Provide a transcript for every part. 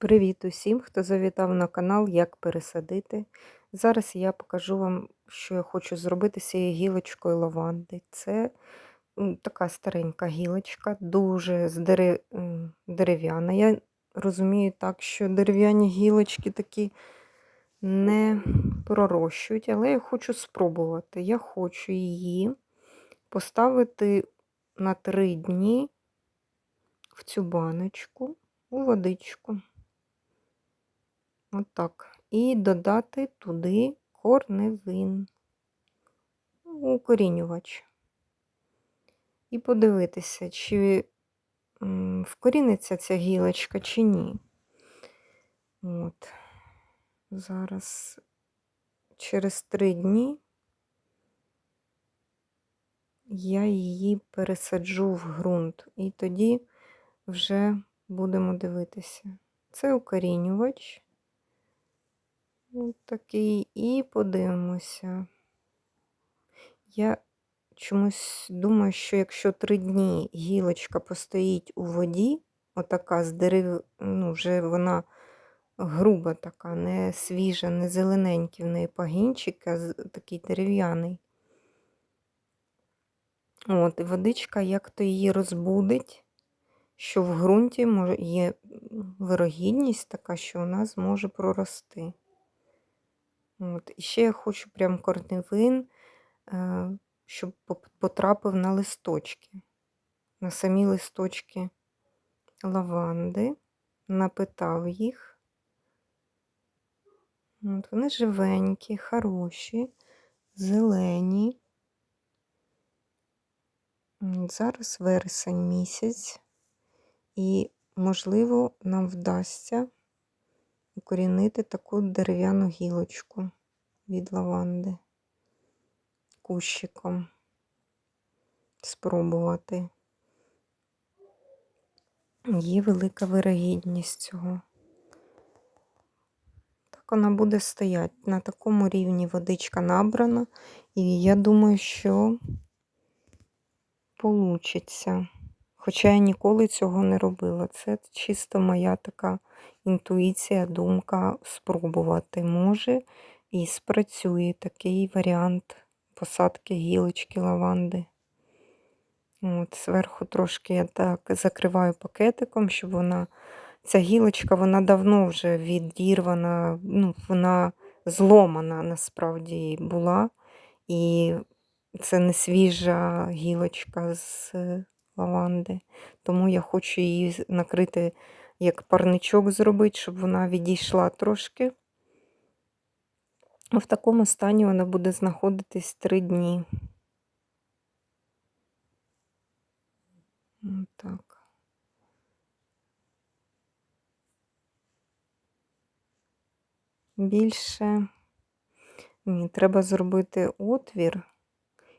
Привіт усім, хто завітав на канал Як пересадити. Зараз я покажу вам, що я хочу зробити з цією гілочкою лаванди. Це така старенька гілочка, дуже дерев'яна. Я розумію так, що дерев'яні гілочки такі не пророщують, але я хочу спробувати. Я хочу її поставити на три дні в цю баночку у водичку. Отак. І додати туди корневин, укорінювач. І подивитися, чи вкоріниться ця гілочка, чи ні. От. Зараз через три дні я її пересаджу в ґрунт. І тоді вже будемо дивитися. Це укорінювач. Ось такий. І подивимося. Я чомусь думаю, що якщо три дні гілочка постоїть у воді, отака з дерев, ну, вже вона груба така, не свіжа, не зелененький в неї пагінчик, а такий дерев'яний. От, і водичка як то її розбудить, що в ґрунті є вирогідність така, що вона зможе прорости. От. І ще я хочу прям корневин, е, щоб потрапив на листочки, на самі листочки лаванди, напитав їх. От. Вони живенькі, хороші, зелені. Зараз вересень місяць, і, можливо, нам вдасться укорінити таку дерев'яну гілочку від лаванди кущиком. Спробувати. Є велика вирогідність цього. Так вона буде стояти. На такому рівні водичка набрана, і я думаю, що получиться. Хоча я ніколи цього не робила. Це чисто моя така інтуїція, думка спробувати. Може і спрацює такий варіант посадки гілочки лаванди. От, зверху трошки я так закриваю пакетиком, щоб вона. Ця гілочка, вона давно вже відірвана, ну, вона зломана насправді була. І це не свіжа гілочка з лаванди. Тому я хочу її накрити як парничок зробити, щоб вона відійшла трошки. В такому стані вона буде знаходитись три дні. Так. Більше ні, треба зробити отвір,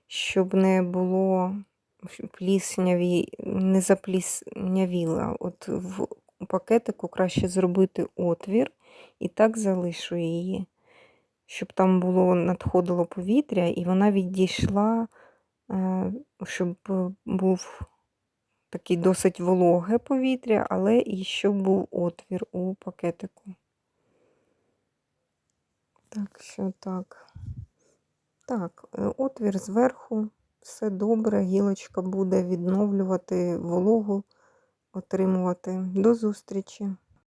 щоб не було плісняві, не запліснявіла. От в пакетику краще зробити отвір і так залишу її, щоб там було надходило повітря, і вона відійшла, е, щоб був такий досить вологе повітря, але і щоб був отвір у пакетику. Так що так. Так, е, отвір зверху, все добре, гілочка буде відновлювати вологу, отримувати. До зустрічі!